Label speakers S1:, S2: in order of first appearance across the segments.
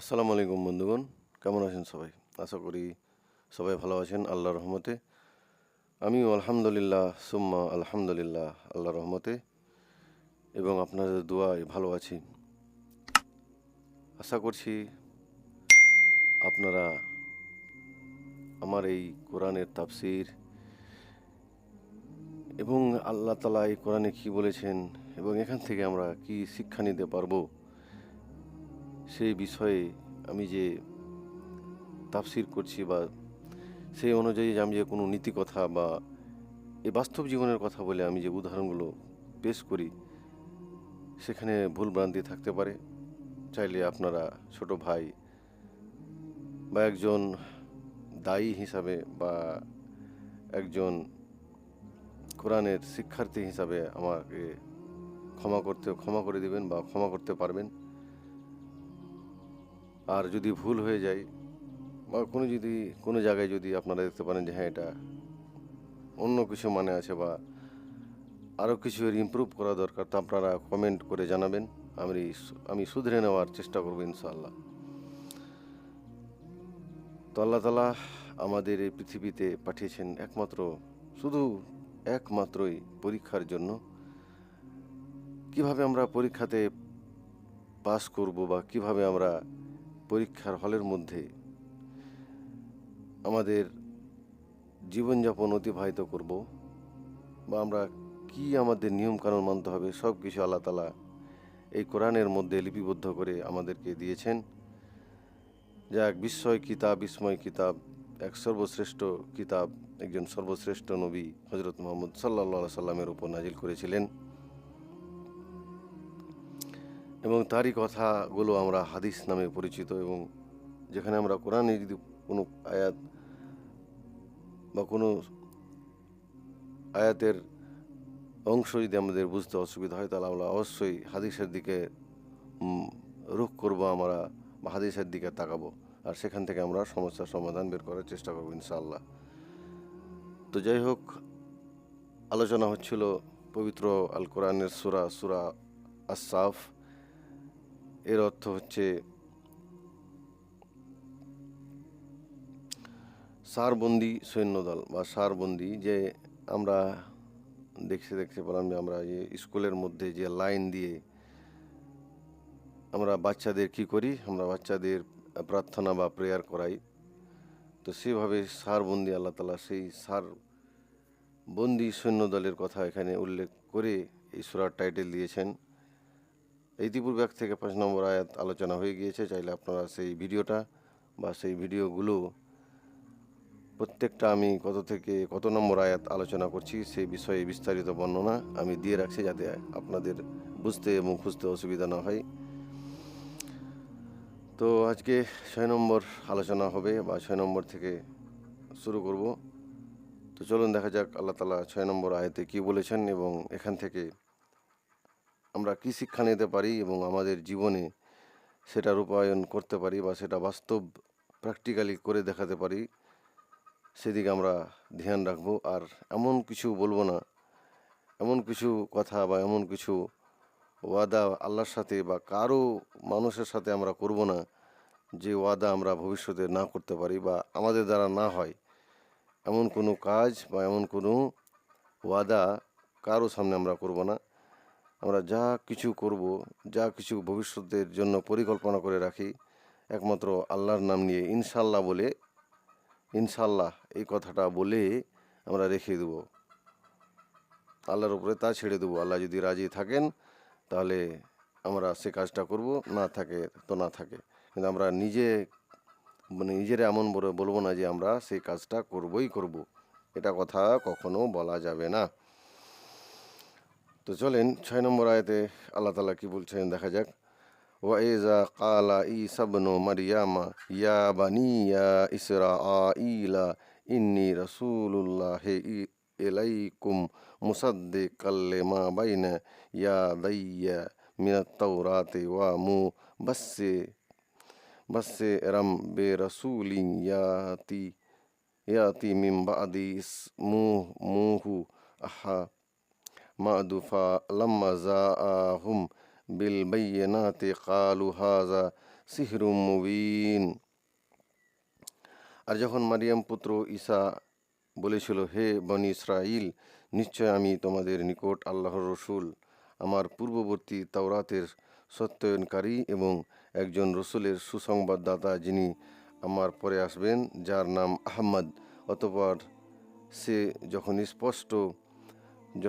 S1: আসসালামু আলাইকুম বন্ধুগণ, কেমন আছেন সবাই? আশা করি সবাই ভালো আছেন আল্লাহ রহমতে। আমিও আলহামদুলিল্লাহ, সুম্মা আলহামদুলিল্লাহ আল্লাহর রহমতে এবং আপনাদের দোয়ায় ভালো আছি। আশা করছি আপনারা আমার এই কোরআনের তাফসির এবং আল্লাহ তালা এই কোরআনে কী বলেছেন এবং এখান থেকে আমরা কি শিক্ষা নিতে পারব সেই বিষয়ে আমি যে তাফসির করছি বা সেই অনুযায়ী আমি যে কোনো নীতি কথা বা এই বাস্তব জীবনের কথা বলে আমি যে উদাহরণগুলো পেশ করি, সেখানে ভুল ভ্রান্তি থাকতে পারে। চাইলে আপনারা ছোট ভাই বা একজন দায়ী হিসাবে বা একজন কোরআনের শিক্ষার্থী হিসাবে আমাকে ক্ষমা করতে, ক্ষমা করে দিবেন বা ক্ষমা করতে পারবেন। আর যদি ভুল হয়ে যায়, বা কোনো যদি, কোনো জায়গায় যদি আপনারা দেখতে পারেন যে হ্যাঁ এটা অন্য কিছু মানে আছে বা আরও কিছু এর ইমপ্রুভ করা দরকার, তা আপনারা কমেন্ট করে জানাবেন। আমি আমি শুধরে নেওয়ার চেষ্টা করব ইনশাআল্লাহ। তো আল্লাহ তালা আমাদের এই পৃথিবীতে পাঠিয়েছেন একমাত্র, শুধু একমাত্রই পরীক্ষার জন্য। কীভাবে আমরা পরীক্ষাতে পাস করব বা কীভাবে আমরা পরীক্ষার হলের মধ্যে আমাদের জীবনযাপন অতিবাহিত করব বা আমরা কি আমাদের নিয়মকানুন মানতে হবে, সব কিছু আল্লাহ তালা এই কোরআনের মধ্যে লিপিবদ্ধ করে আমাদেরকে দিয়েছেন। যা এক বিস্ময় কিতাব বিস্ময় কিতাব, এক সর্বশ্রেষ্ঠ কিতাব, একজন সর্বশ্রেষ্ঠ নবী হজরত মোহাম্মদ সাল্লা সাল্লামের উপর নাজিল করেছিলেন। এবং তারই কথাগুলো আমরা হাদিস নামে পরিচিত এবং যেখানে আমরা কোরআনে যদি কোনো আয়াত বা কোনো আয়াতের অংশ যদি আমাদের বুঝতে অসুবিধা হয়, তাহলে আমরা অবশ্যই হাদিসের দিকে রুখ করব আমরা বা হাদিসের দিকে তাকাবো। আর সেখান থেকে আমরা সমস্যার সমাধান বের করার চেষ্টা করব ইনশাআল্লাহ। তো যাই হোক, আলোচনা হচ্ছিল পবিত্র আল কোরআনের সুরা সুরা আসাফ এর অর্থ হচ্ছে সারবন্দি সৈন্যদল বা সারবন্দি যে আমরা দেখতে দেখতে পেলাম যে আমরা যে স্কুলের মধ্যে যে লাইন দিয়ে আমরা বাচ্চাদের কি করি? আমরা বাচ্চাদের প্রার্থনা বা প্রেয়ার করাই। তো সেভাবে সারবন্দি আল্লাহ তালা সেই সার বন্দি সৈন্যদলের কথা এখানে উল্লেখ করে এই সুরার টাইটেল দিয়েছেন। ইতিপূর্বে এক থেকে পাঁচ নম্বর আয়াত আলোচনা হয়ে গিয়েছে। চাইলে আপনারা সেই ভিডিওটা বা সেই ভিডিওগুলো প্রত্যেকটা আমি কত থেকে কত নম্বর আয়াত আলোচনা করছি সেই বিষয়ে বিস্তারিত বর্ণনা আমি দিয়ে রাখছি যাতে আপনাদের বুঝতে এবং খুঁজতে অসুবিধা না হয়। তো আজকে ছয় নম্বর আলোচনা হবে বা ছয় নম্বর থেকে শুরু করব। তো চলুন দেখা যাক আল্লাহ তালা ছয় নম্বর আয়াতে কি বলেছেন এবং এখান থেকে আমরা কি শিক্ষা নিতে পারি এবং আমাদের জীবনে সেটা রূপায়ণ করতে পারি বা সেটা বাস্তব প্র্যাকটিক্যালি করে দেখাতে পারি, সেদিকে আমরা ধ্যান রাখব। আর এমন কিছু বলব না, এমন কিছু কথা বা এমন কিছু ওয়াদা আল্লাহর সাথে বা কারও মানুষের সাথে আমরা করব না যে ওয়াদা আমরা ভবিষ্যতে না করতে পারি বা আমাদের দ্বারা না হয়। এমন কোনো কাজ বা এমন কোনো ওয়াদা কারও সামনে আমরা করব না। আমরা যা কিছু করব, যা কিছু ভবিষ্যতের জন্য পরিকল্পনা করে রাখি, একমাত্র আল্লাহর নাম নিয়ে ইনশাল্লাহ বলে, ইনশাল্লাহ এই কথাটা বলে আমরা রেখে দেব। আল্লাহর উপরে তা ছেড়ে দেবো। আল্লাহ যদি রাজি থাকেন, তাহলে আমরা সে কাজটা করব, না থাকে তো না থাকে। কিন্তু আমরা নিজে মানে নিজেরা এমন বলে বলব না যে আমরা সেই কাজটা করবই করব। এটা কথা কখনো বলা যাবে না। তো চলেন ছয় নম্বর আয়তে আল্লাহ তালা কি বলছেন দেখা যাক। ওয়াইজা কালা ইসাবনু মারিয়ামা, ইয়া বানিয়া ইসরা ইলা ইন্নি রসুল্লাহ ইলাইকুম মুসাদ্দে কাল্লে মা বাইনা ইয়া দাইয়া মিনাত তাওরাতে ওয়া মু বাসে বাসে রাম বে রসুলিন ইয়াতি ইয়াতি মিন বাদি মুহু আহা মাদুফা লম্মা জা আহুম কালু হাজা আর যখন মারিয়াম পুত্র ঈসা বলেছিল, হে বন ইসরাইল নিশ্চয় আমি তোমাদের নিকট আল্লাহর রসুল। আমার পূর্ববর্তী তাওরাতের সত্যায়নকারী এবং একজন রসুলের সুসংবাদদাতা যিনি আমার পরে আসবেন, যার নাম আহম্মদ অতপর সে যখন স্পষ্ট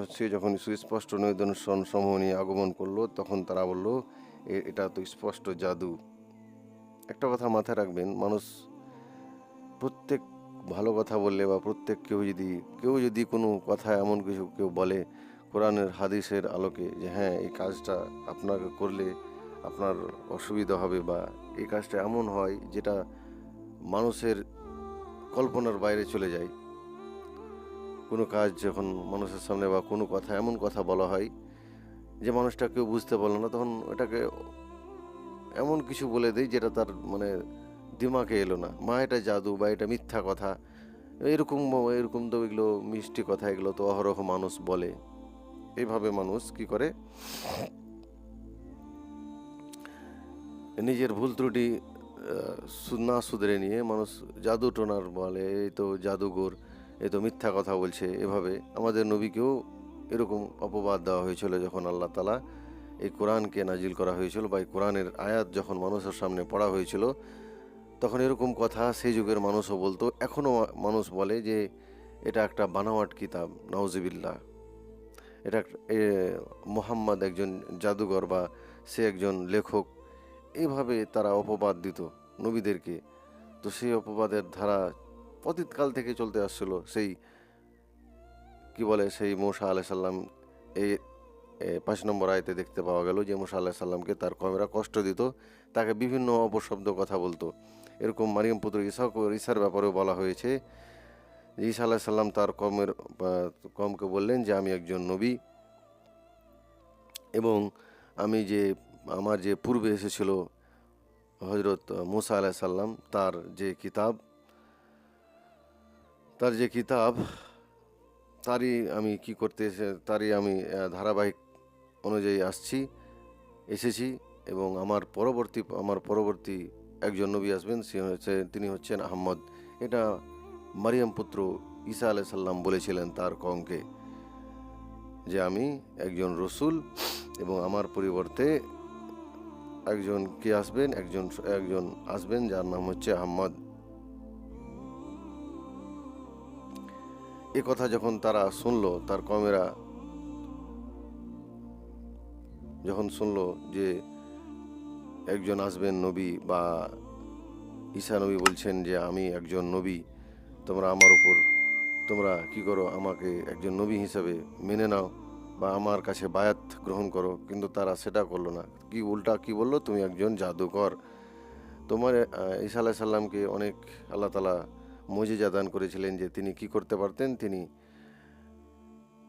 S1: সে যখন সুস্পষ্ট নিদর্শন সমূহ নিয়ে আগমন করল, তখন তারা বলল, "এ- এটা তো স্পষ্ট জাদু। একটা কথা মাথায় রাখবেন, মানুষ প্রত্যেক ভালো কথা বললে বা প্রত্যেক কেউ যদি কেউ যদি কোনো কথা এমন কিছু কেউ বলে, কোরআনের হাদিসের আলোকে যে হ্যাঁ এই কাজটা আপনাকে করলে আপনার অসুবিধা হবে বা এই কাজটা এমন হয় যেটা মানুষের কল্পনার বাইরে চলে যায়। কোনো কাজ যখন মানুষের সামনে বা কোনো কথা, এমন কথা বলা হয় যে মানুষটা কেউ বুঝতে পারল না, তখন ওটাকে এমন কিছু বলে দেয় যেটা তার মানে দিমাগে এলো না। মা, এটা জাদু বা এটা মিথ্যা কথা। এরকম এরকম তো এগুলো মিষ্টি কথা, এগুলো তো অহরহ মানুষ বলে। এইভাবে মানুষ কি করে? নিজের ভুল ত্রুটি না শুধরে নিয়ে মানুষ জাদু টোনার বলে, এই তো জাদুঘর। এই তো মিথ্যা কথা বলছে এভাবে। আমাদের নবীকেও এরকম অপবাদ দেওয়া হয়েছিল যখন আল্লাহ তালা এই কোরআনকে নাজিল করা হয়েছিল বা এই কোরআনের আয়াত যখন মানুষের সামনে পড়া হয়েছিল তখন এরকম কথা সেই যুগের মানুষও বলতো। এখনও মানুষ বলে যে এটা একটা বানাওয়াট কিতাব নওজিবিল্লা এটা এ, মোহাম্মদ একজন জাদুঘর বা সে একজন লেখক এইভাবে তারা অপবাদ দিত নবীদেরকে। তো সেই অপবাদের ধারা অতীতকাল থেকে চলতে আসছিল সেই, কি বলে, সেই মোসা আলাহ সাল্লাম এই পাঁচ নম্বর আয়তে দেখতে পাওয়া গেল যে মোসা আল্লাহ সাল্লামকে তার কমেরা কষ্ট দিত, তাকে বিভিন্ন অপশব্দ কথা বলতো। এরকম মারিয়াম পুত্র ঈসা ঈসার ব্যাপারেও বলা হয়েছে। ঈসা আল্লাহ সাল্লাম তার কমের কমকে বললেন যে, আমি একজন নবী এবং আমি যে, আমার যে পূর্বে এসেছিল হজরত মুসা আলাহ সাল্লাম তার যে কিতাব তার যে কিতাব, তারই আমি কি করতে তারই আমি ধারাবাহিক অনুযায়ী আসছি, এসেছি এবং আমার পরবর্তী আমার পরবর্তী একজন নবী আসবেন, সে হচ্ছে, তিনি হচ্ছেন আহম্মদ। এটা মারিয়াম পুত্র ঈসা আলাই সাল্লাম বলেছিলেন তার কমকে যে আমি একজন রসুল এবং আমার পরিবর্তে একজন কে আসবেন, একজন একজন আসবেন যার নাম হচ্ছে আহমদ এ কথা যখন তারা শুনলো, তার কমেরা যখন শুনল যে একজন আসবেন নবী বা ঈসা নবী বলছেন যে, আমি একজন নবী, তোমরা আমার উপর, তোমরা কি করো, আমাকে একজন নবী হিসাবে মেনে নাও বা আমার কাছে বায়াত গ্রহণ করো। কিন্তু তারা সেটা করল না। কি উল্টা কি বলল? তুমি একজন জাদুকর। তোমার ঈসা আলাহ সাল্লামকে অনেক আল্লাহ তালা মজিজা দান করেছিলেন যে তিনি কি করতে পারতেন, তিনি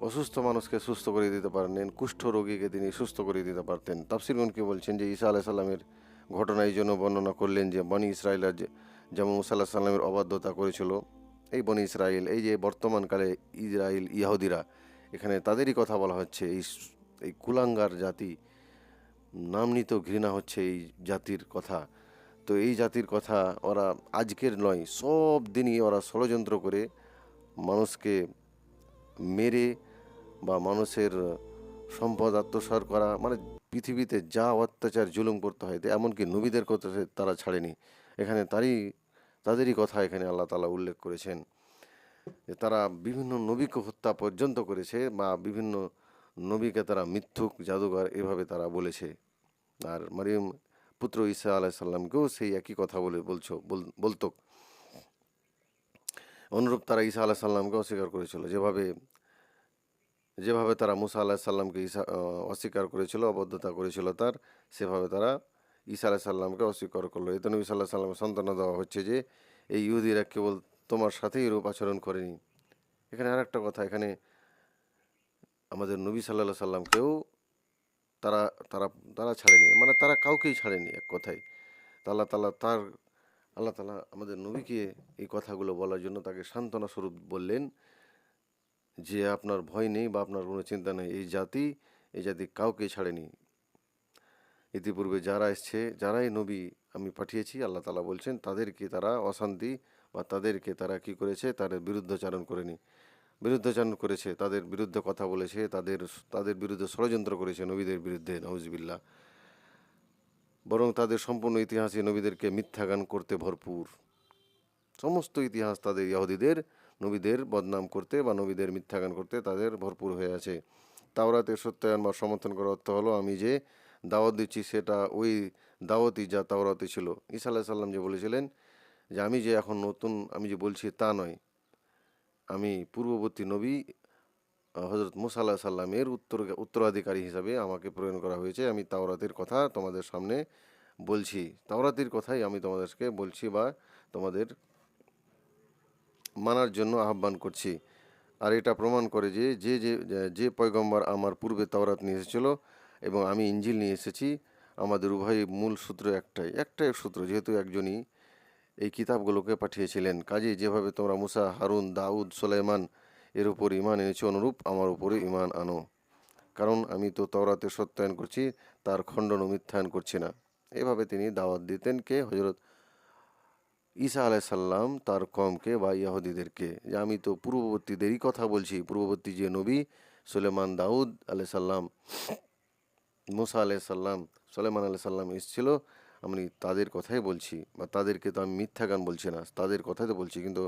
S1: অসুস্থ মানুষকে সুস্থ করে দিতে পারতেন, কুষ্ঠ রোগীকে তিনি সুস্থ করে দিতে পারতেন। তাফসিরগণ কি বলছেন যে ঈসা আলাহ সাল্লামের ঘটনা এই জন্য বর্ণনা করলেন যে বনি ইসরায়েলের যেমন মুসা আল্লাহ সাল্লামের অবাধ্যতা করেছিল, এই বনি ইসরায়েল, এই যে বর্তমানকালে ইসরায়েল ইয়াহুদিরা এখানে তাদেরই কথা বলা হচ্ছে, এই এই কুলাঙ্গার জাতি নাম নিত ঘৃণা হচ্ছে এই জাতির কথা। তো এই জাতির কথা ওরা আজকের নয়, সব দিনই ওরা ষড়যন্ত্র করে মানুষকে মেরে বা মানুষের সম্পদ আত্মসার করা মানে পৃথিবীতে যা অত্যাচার জুলুম করতে হয় এমনকি নবীদের কথা তারা ছাড়েনি। এখানে তারই, তাদেরই কথা এখানে আল্লাহ তালা উল্লেখ করেছেন। যে তারা বিভিন্ন নবীকে হত্যা পর্যন্ত করেছে বা বিভিন্ন নবীকে তারা মিথ্যুক, জাদুঘর এভাবে তারা বলেছে। আর মারিয়ম পুত্র ঈসা আলাহ সাল্লামকেও সেই একই কথা বলে বলছো, বল- বলতো। অনুরূপ তারা ঈসা আলাহ সাল্লামকে অস্বীকার করেছিল। যেভাবে যেভাবে তারা মুসা আলাহ সাল্লামকে ঈসা অস্বীকার করেছিল অবদ্ধতা করেছিল তার, সেভাবে তারা ঈসা আলাহ সাল্লামকে অস্বীকার করল। এতে নবী সাল্লাহ সাল্লামের সান্ত্বনা দেওয়া হচ্ছে যে, এই ইহুদিরা কেবল তোমার সাথেই রূপ আচরণ করেনি। এখানে আর একটা কথা, এখানে আমাদের নবী সাল্লাহ সাল্লামকেও তারা তারা তারা ছাড়েনি। মানে তারা কাউকেই ছাড়েনি এক কথায়। তা আল্লাহ তালা তার, আল্লাহ তালা আমাদের নবীকে এই কথাগুলো বলার জন্য তাকে সান্ত্বনা স্বরূপ বললেন যে, আপনার ভয় নেই বা আপনার কোনো চিন্তা নেই। এই জাতি এই জাতি কাউকে ছাড়েনি। ইতিপূর্বে যারা এসছে, যারাই নবী আমি পাঠিয়েছি, আল্লাহ তালা বলছেন, তাদেরকে তারা অশান্তি বা তাদেরকে তারা কি করেছে, তাদের বিরুদ্ধাচারণ করেনি। বিরুদ্ধাচারণ করেছে, তাদের বিরুদ্ধে কথা বলেছে, তাদের তাদের বিরুদ্ধে ষড়যন্ত্র করেছে নবীদের বিরুদ্ধে নওজবিল্লা বরং তাদের সম্পূর্ণ ইতিহাসে নবীদেরকে মিথ্যাগান করতে ভরপুর। সমস্ত ইতিহাস তাদের ইহুদিদের নবীদের বদনাম করতে বা নবীদের মিথ্যাগান করতে তাদের ভরপুর হয়ে আছে। তাওরাতে সত্যায়ন বা সমর্থন করার অর্থ হলো, আমি যে দাওয়াত দিচ্ছি সেটা ওই দাওয়াতই যা তাওরাতে ছিল। ঈসা আলাহ সাল্লাম যে বলেছিলেন যে, আমি যে এখন নতুন, আমি যে বলছি তা নয়। আমি পূর্ববর্তী নবী হজরত মুসা সাল্লামের উত্তর, উত্তরাধিকারী হিসাবে আমাকে প্রেরণ করা হয়েছে। আমি তাওরাতের কথা তোমাদের সামনে বলছি। তাওরাতের কথাই আমি তোমাদেরকে বলছি বা তোমাদের মানার জন্য আহ্বান করছি। আর এটা প্রমাণ করে যে যে যে যে পয়গম্বর আমার পূর্বে তাওরাত নিয়ে এসেছিল এবং আমি ইঞ্জিল নিয়ে এসেছি, আমাদের উভয় মূল সূত্র একটাই। একটাই সূত্র, যেহেতু একজনই এই কিতাবগুলোকে পাঠিয়েছিলেন। কাজে যেভাবে তোমরা মুসা, হারুন, দাউদ, সোলাইমান এর উপর ইমান এনেছো, অনুরূপ আমার উপরে ইমান আনো। কারণ আমি তো তওরাতে সত্যায়ন করছি, তার খণ্ডন মিথ্যায়ন করছি না। এভাবে তিনি দাওয়াত দিতেন কে? হজরত ঈসা আলাইসাল্লাম তার কমকে বা ইয়াহুদিদেরকে। যে আমি তো পূর্ববর্তীদেরই কথা বলছি, পূর্ববর্তী যে নবী সুলেমান দাউদ আলাইসাল্লাম মুসা আলাইসাল্লাম সুলেমান আলাইসাল্লাম এসেছিল আমি তাদের কথাই বলছি বা তাদেরকে তো আমি মিথ্যা গান বলছি না, তাদের কথাই তো বলছি। কিন্তু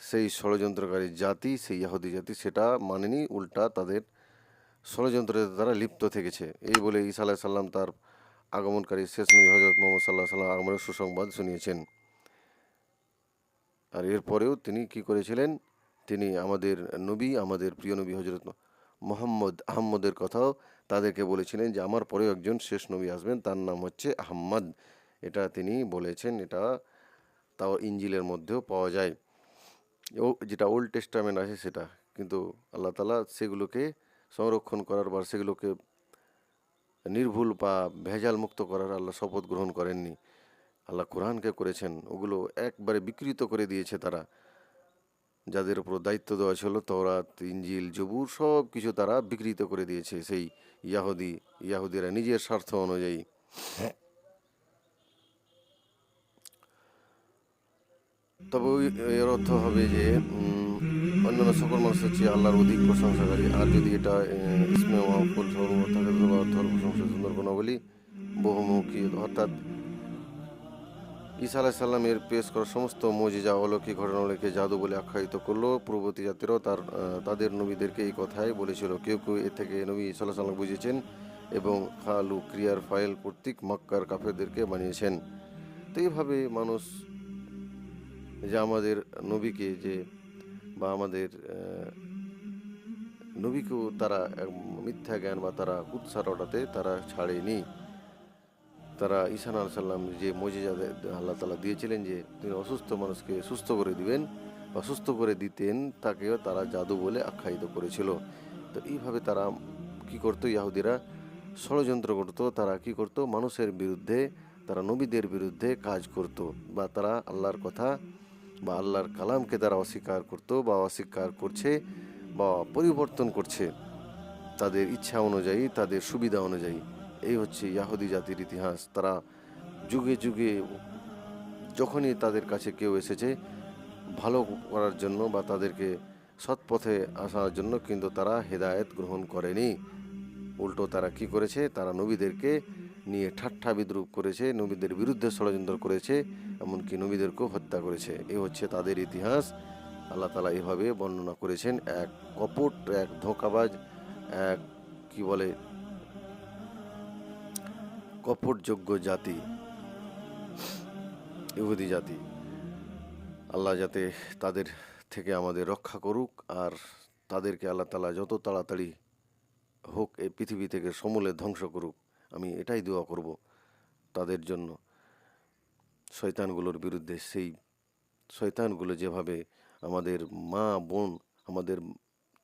S1: সেই ষড়যন্ত্রকারী জাতি, সেই ইয়াহুদি জাতি, সেটা মানেনি, উল্টা তাদের ষড়যন্ত্রের তারা লিপ্ত থেকেছে। এই বলে ঈসা আলাহ সাল্লাম তার আগমনকারী শেষ নবী হজরত মোহাম্মদ সাল্লাহ সাল্লাম আগমনের সুসংবাদ শুনিয়েছেন। আর এরপরেও তিনি কি করেছিলেন? তিনি আমাদের নবী, আমাদের প্রিয় নবী হজরত মোহাম্মদ আহম্মদের কথাও তাদেরকে বলেছিলেন যে, আমার পরেও একজন শেষ নবী আসবেন, তার নাম হচ্ছে আহম্মদ। এটা তিনি বলেছেন, এটা তাও ইঞ্জিলের মধ্যেও পাওয়া যায়। ও, যেটা ওল্ড টেস্টামেন্ট আছে সেটা। কিন্তু আল্লাহ তালা সেগুলোকে সংরক্ষণ করার বা সেগুলোকে নির্ভুল বা ভেজাল মুক্ত করার আল্লাহ শপথ গ্রহণ করেননি। আল্লাহ কোরআনকে করেছেন, ওগুলো একবারে বিকৃত করে দিয়েছে তারা। যাদের উপর দায়িত্ব দেওয়া ছিল, তওরাত ইঞ্জিল জবুর সব কিছু তারা বিকৃত করে দিয়েছে সেই ইয়াহুদি, ইয়াহুদিরা নিজের স্বার্থ অনুযায়ী। তবে এর অর্থ হবে যে অন্যান্য সকল মানুষ হচ্ছে আল্লাহর অধিক প্রশংসাকারী। আর যদি এটা ইসমে মহাফুল সর্ব থাকে তবে অর্থ প্রশংসা সুন্দর গুণাবলী বহুমুখী, অর্থাৎ ঈসা আলাহ সাল্লামের পেশ করা সমস্ত মজিজা, অলৌকিক ঘটনাগুলিকে জাদু বলে আখ্যায়িত করল। পূর্ববর্তী জাতিরাও তার তাদের নবীদেরকে এই কথাই বলেছিল। কেউ কেউ এ থেকে নবী সাল্লাহ সাল্লাম বুঝেছেন এবং খালু ক্রিয়ার ফাইল কর্তৃক মক্কার কাফেরদেরকে বানিয়েছেন। তো এইভাবে মানুষ যে আমাদের নবীকে যে, বা আমাদের নবীকেও তারা মিথ্যা জ্ঞান বা তারা কুৎসা রটাতে তারা ছাড়েনি। তারা ঈশান আল সাল্লাম যে মজিজা আল্লাহ তালা দিয়েছিলেন যে তিনি অসুস্থ মানুষকে সুস্থ করে দিবেন বা সুস্থ করে দিতেন, তাকেও তারা জাদু বলে আখ্যায়িত করেছিল। তো এইভাবে তারা কি করতো ইয়াহুদিরা? ষড়যন্ত্র করতো, তারা কি করতো? মানুষের বিরুদ্ধে, তারা নবীদের বিরুদ্ধে কাজ করত বা তারা আল্লাহর কথা বা আল্লাহর কালামকে তারা অস্বীকার করতো বা অস্বীকার করছে বা পরিবর্তন করছে। তাদের ইচ্ছা অনুযায়ী, তাদের সুবিধা অনুযায়ী। এই হচ্ছে ইয়াহুদি জাতির ইতিহাস। তারা যুগে যুগে যখনই তাদের কাছে কেউ এসেছে, ভালো করার জন্য বা তাদেরকে সৎ পথে আসার জন্য কিন্তু তারা হেদায়েত গ্রহণ করেনি। উল্টো তারা কি করেছে? তারা নবীদেরকে নিয়ে ঠাট্টা বিদ্রুপ করেছে, নবীদের বিরুদ্ধে ষড়যন্ত্র করেছে, এমনকি নবীদেরকেও হত্যা করেছে। এই হচ্ছে তাদের ইতিহাস। আল্লাহ তালা এভাবে বর্ণনা করেছেন, এক কপট, এক ধোঁকাবাজ, এক, কি বলে কপটযোগ্য জাতি, ইহুদি জাতি। আল্লাহ যাতে তাদের থেকে আমাদের রক্ষা করুক আর তাদেরকে আল্লাহ তালা যত তাড়াতাড়ি হোক এই পৃথিবী থেকে সমূলে ধ্বংস করুক, আমি এটাই দোয়া করব তাদের জন্য। শয়তানগুলোর বিরুদ্ধে সেই শয়তানগুলো যেভাবে আমাদের মা, বোন, আমাদের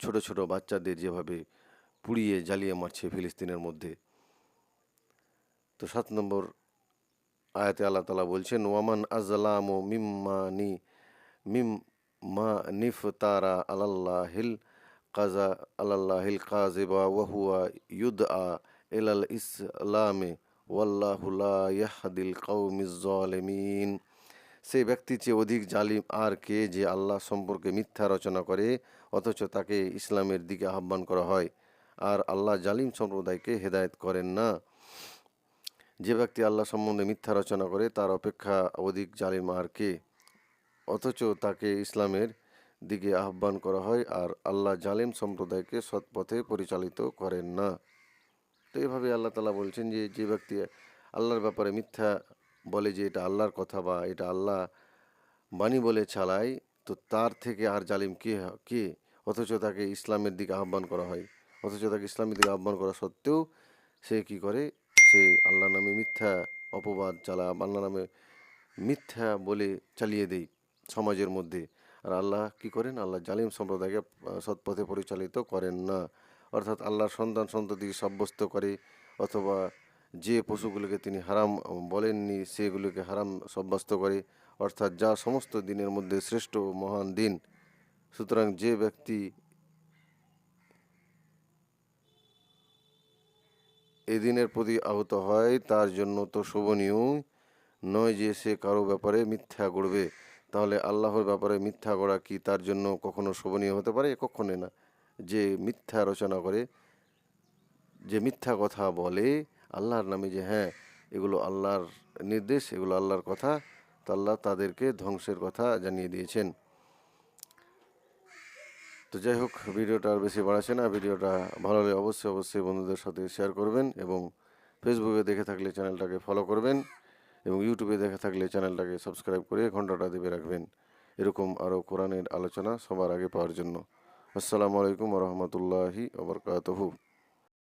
S1: ছোট ছোট বাচ্চাদের যেভাবে পুড়িয়ে জ্বালিয়ে মারছে ফিলিস্তিনের মধ্যে তো সাত নম্বর আয়াতে আল্লাহ তালা বলছেন, ওয়ামান আজলাম ও মিম্মা নি মিম মা নিফ তারা আলাল্লাহিল কাজা আলাল্লাহিল কাজেবা ওয়াহুয়া ইউদ আ এলাল ইসলামে ওয়াল্লাহুল্লাহ ইয়াহদিল কৌমিজ জালেমিন সেই ব্যক্তি চেয়ে অধিক জালিম আর কে যে আল্লাহ সম্পর্কে মিথ্যা রচনা করে, অথচ তাকে ইসলামের দিকে আহ্বান করা হয়। আর আল্লাহ জালিম সম্প্রদায়কে হেদায়ত করেন না। যে ব্যক্তি আল্লাহ সম্বন্ধে মিথ্যা রচনা করে, তার অপেক্ষা অধিক জালিম আর কে? অথচ তাকে ইসলামের দিকে আহ্বান করা হয় আর আল্লাহ জালিম সম্প্রদায়কে সৎপথে পরিচালিত করেন না। তো এভাবে আল্লাহ তালা বলছেন যে যে ব্যক্তি আল্লাহর ব্যাপারে মিথ্যা বলে যে এটা আল্লাহর কথা বা এটা আল্লাহ বাণী বলে চালায়, তো তার থেকে আর জালিম কে কে? অথচ তাকে ইসলামের দিকে আহ্বান করা হয়। অথচ তাকে ইসলামের দিকে আহ্বান করা সত্ত্বেও সে কি করে? সে আল্লাহ নামে মিথ্যা অপবাদ চালা আল্লাহ নামে মিথ্যা বলে চালিয়ে দেয় সমাজের মধ্যে। আর আল্লাহ কি করেন? আল্লাহ জালিম সম্প্রদায়কে সৎপথে পরিচালিত করেন না। অর্থাৎ আল্লাহর সন্তান সন্ততি সাব্যস্ত করে, অথবা যে পশুগুলোকে তিনি হারাম বলেননি, সেগুলোকে হারাম সাব্যস্ত করে। অর্থাৎ যা সমস্ত দিনের মধ্যে শ্রেষ্ঠ মহান দিন, সুতরাং যে ব্যক্তি এ দিনের প্রতি আহত হয়, তার জন্য তো শোভনীয়। নয় যে সে কারও ব্যাপারে মিথ্যা গড়বে। তাহলে আল্লাহর ব্যাপারে মিথ্যা করা কি তার জন্য কখনো শোভনীয় হতে পারে? কখনোই না। যে মিথ্যা রচনা করে, যে মিথ্যা কথা বলে, আল্লাহর নামে যে হ্যাঁ এগুলো আল্লাহর নির্দেশ, এগুলো আল্লাহর কথা তো আল্লাহ তাদেরকে ধ্বংসের কথা জানিয়ে দিয়েছেন। তো যাই হোক, ভিডিওটা আর বেশি বাড়াচ্ছে না। ভিডিওটা ভালো হলে অবশ্যই অবশ্যই বন্ধুদের সাথে শেয়ার করবেন এবং ফেসবুকে দেখে থাকলে চ্যানেলটাকে ফলো করবেন এবং ইউটিউবে দেখে থাকলে চ্যানেলটাকে সাবস্ক্রাইব করে ঘন্টাটা দেবে রাখবেন। এরকম আরও কোরআনের আলোচনা সবার আগে পাওয়ার জন্য। আসসালামু আলাইকুম রহমতুল্লাহি ওবরকাতহু